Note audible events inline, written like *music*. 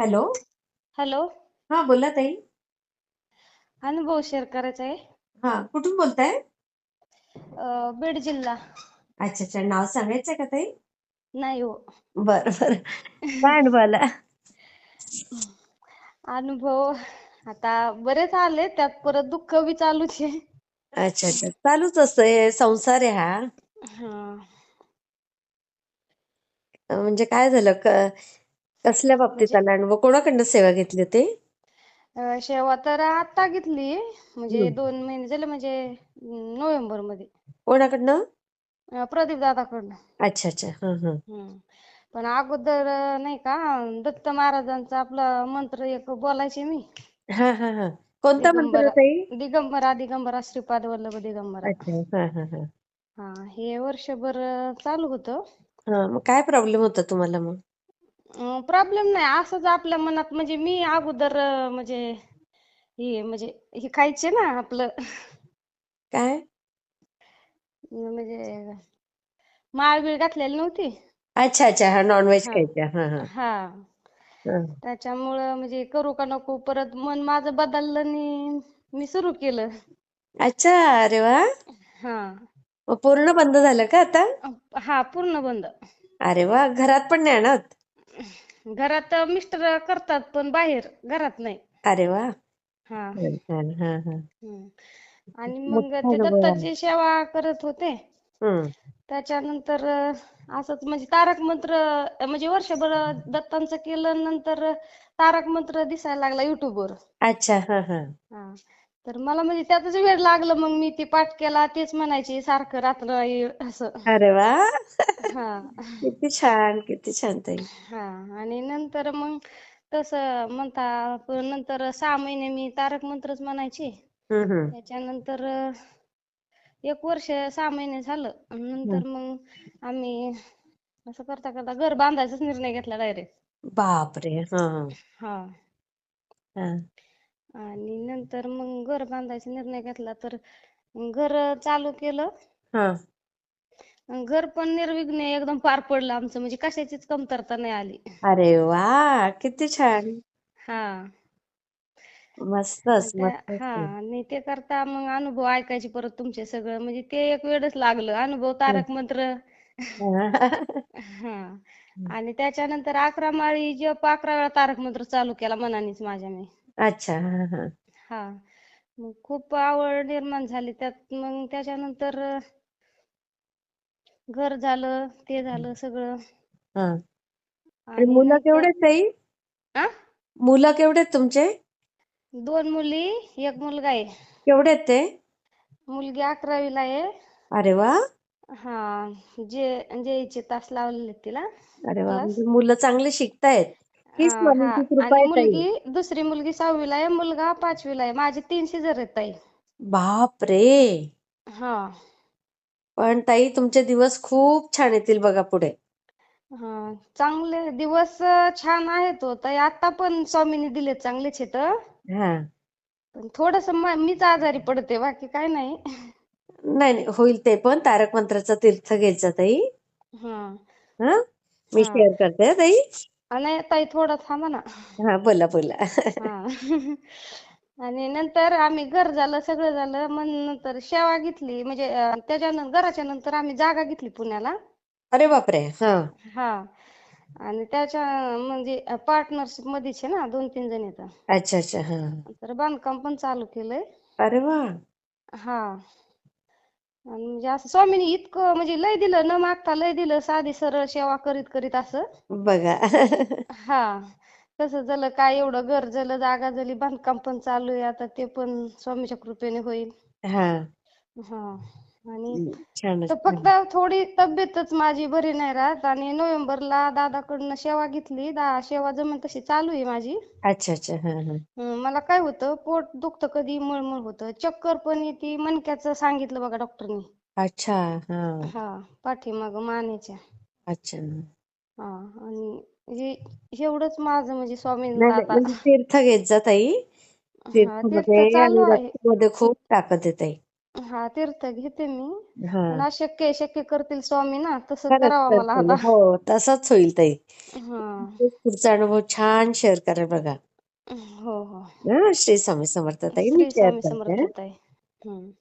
Hello? Hello? हा बोला ताई. अनुभव शेअर करायचा आहे. हा कुठून बोलताय? अं, बीड जिल्हा. अच्छा अच्छा. नाव सांगायचंय का ताई? नाही हो. बर बर. काय अनुभव आला अनुभव आता बरेच आले त्यात परत दुःख बी चालूच आहे. अच्छा अच्छा. चालूच असतंय संसार आहे हा. हा. म्हणजे काय झालं? क- कसल्या बाबतीत म्हणजे आला अनुभव कोणाकडनं सेवा घेतली होती? अं, शेवा तर आता घेतली. म्हणजे हम्म. दोन महिने झाले म्हणजे नोव्हेंबरमध्ये. कोणाकडनं? अं, प्रदीप दादाकडनं. अच्छा अच्छा. हा हा. हम्म. पण अगोदर अं, नाही का दत्त महाराजांचा आपला मंत्र एक बोलायचे मी. हा हा हा. कोणता मंत्र दिगंबरा ताई दिगंबरा दिगंबरा श्रीपाद वल्लभ दिगंबरा. अच्छा हा हा हा. हा हे वर्षभर अं, चालू होतं. हा मग काय प्रॉब्लेम होता तुम्हाला मग? प्रॉब्लेम नाही. असंच आपल्या मनात म्हणजे मी अगोदर अं, म्हणजे हे म्हणजे हे खायचे ना आपलं. काय? म्हणजे माळ बीळ घातलेली नव्हती? अच्छा अच्छा. हा नॉनव्हेज हा. खायच्या. हा हा. हा. हा. त्याच्यामुळं म्हणजे करू का नको परत मन माझं बदललं आणि मी सुरू केलं. अच्छा अरे वा. हा. मग पूर्ण बंद झालं का आता? हा पूर्ण बंद. अरे वा घरात पण नाही आणत? घरात मिस्टर करतात पण बाहेर घरात नाही. अरे वा. हा. छान छान हा हा. हम्म. आणि मग ते दत्ताची सेवा करत होते. हम्म. त्याच्यानंतर अं, असंच म्हणजे तारक मंत्र अं, म्हणजे वर्षभर दत्तांचं केलं नंतर तारक मंत्र दिसायला लागला युट्यूबवर अच्छा हा हा. हा. तर मला म्हणजे त्यातच वेळ लागलं मग मी ते पाठ केला तेच म्हणायची सारखं रात्र असं. अरे वा. हा. किती छान किती छान ताई. हा आणि नंतर मग तसं म्हणता प- नंतर सहा महिने मी तारक मंत्रच म्हणायची. हम्म हम्म. त्याच्यानंतर अं, एक वर्ष सहा महिने झालं. आणि. नंतर मग आम्ही असं करता करता घर बांधायचाच निर्णय घेतला डायरेक्ट. बापरे हा. हा. हा. आणि नंतर मग घर बांधायचा निर्णय घेतला तर घर चालू केलं. हा. अन घर पण निर्विघ्न एकदम पार पडलं आमचं म्हणजे कशाचीच कमतरता नाही आली. अरे वा किती छान. हा. मस्तच मस्तच हा आणि ते करता मग अनुभव ऐकायचे परत तुमचे सगळं म्हणजे ते एक वेळच लागलं. अनुभव तारक मंत्र. हा. *laughs* आणि त्याच्यानंतर अकरा माळी जप अकरा वेळा तारक मंत्र चालू केला मनानेच माझ्या मी. अच्छा हा हा हा. मग खूप आवड निर्माण झाली. त्यात मग त्याच्यानंतर घर झालं ते झालं सगळं. हा. आणि आणि मुलं नंतर केवढे ताई? आ? मुलं केवढे आहेत तुमचे? दोन मुली एक मुलगा आहे. केवढे आहेत ते? मुलगी अकरावीला आहे. अरे वा! हा जे जेईचे तास लावलेले तिला अरे वा! क्लास म्हणजे मुलं चांगले शिकतायत. ही हा. स्वामींची कृपा आणि आहे. ताई मुलगी दुसरी मुलगी सहावीला आहे मुलगा पाचवीला आहे. माझे तीन सिझर आहेत ताई. बाप रे हा. पण ताई तुमचे दिवस खूप छान येतील बघा पुढे. हा चांगले दिवस छान आहेत हो ताई. आता पण स्वामींनी दिलेत चांगलेच आहेत हा. पण थोडस मीच आजारी पडते बाकी काय नाही. नाही नाही होईल ते पण. तारक मंत्राचा तीर्थ घ्यायचा ताई. हा. हा? मी हा. शेअर करते हा ताई. आणि ताई थोडं थांबा ना. हा बोला बोला. हा. आणि नंतर आम्ही घर झालं सगळं झालं मग नंतर शेवा घेतली म्हणजे अं, त्याच्या नं- घराच्या नंतर आम्ही जागा घेतली पुण्याला. अरे बापरे! हा. हा. आणि त्याच्या म्हणजे पार्टनरशिप मध्येच आहे ना दोन तीन जण येतात. अच्छा अच्छा हा. तर बांधकाम पण चालू केलंय. अरे वा! हा. आणि म्हणजे असं स्वामींनी इतकं म्हणजे लय दिलं न मागता लय दिलं साधी सरळ सेवा करीत करीत असं. बघा. हा. कसं झालं काय एवढं घर झालं जागा झाली बांधकाम पण चालू आहे आता ते पण स्वामीच्या कृपेने होईल. हा. हा. आणि तर फक्त थोडी तब्येतच माझी बरी नाही राहत आणि नोव्हेंबरला दादाकडनं सेवा घेतली. दा सेवा जमेल तशी चालू आहे माझी. अच्छा अच्छा. हा हा. हं, मला काय होतं पोट दुखतं कधी मळमळ होतं. चक्कर पण येते मणक्याचं सांगितलं बघा डॉक्टरनी. अच्छा हा. हा पाठीमागं मानेच्या. अच्छा. नाही हा आणि हे एवढंच माझं म्हणजे नाही आता म्हणजे तीर्थ घेत जा ताई. हा तीर्थ तीर्थमध्ये आणि आहे. रक्तामध्ये खूप ताकद आहे ताई. हा तीर्थ घेते मी. हा. पण अशक्य आहे शक्य करतील स्वामी ना तसं खरंच करावं मला करतील. आता. हो तसंच होईल ताई. हा. पुढचा अनुभव छान शेअर करा बघा. हो हो. हा श्री स्वामी समर्थ ताई मी श्री शेअर स्वामी करते समर्थ ताई. हम्म.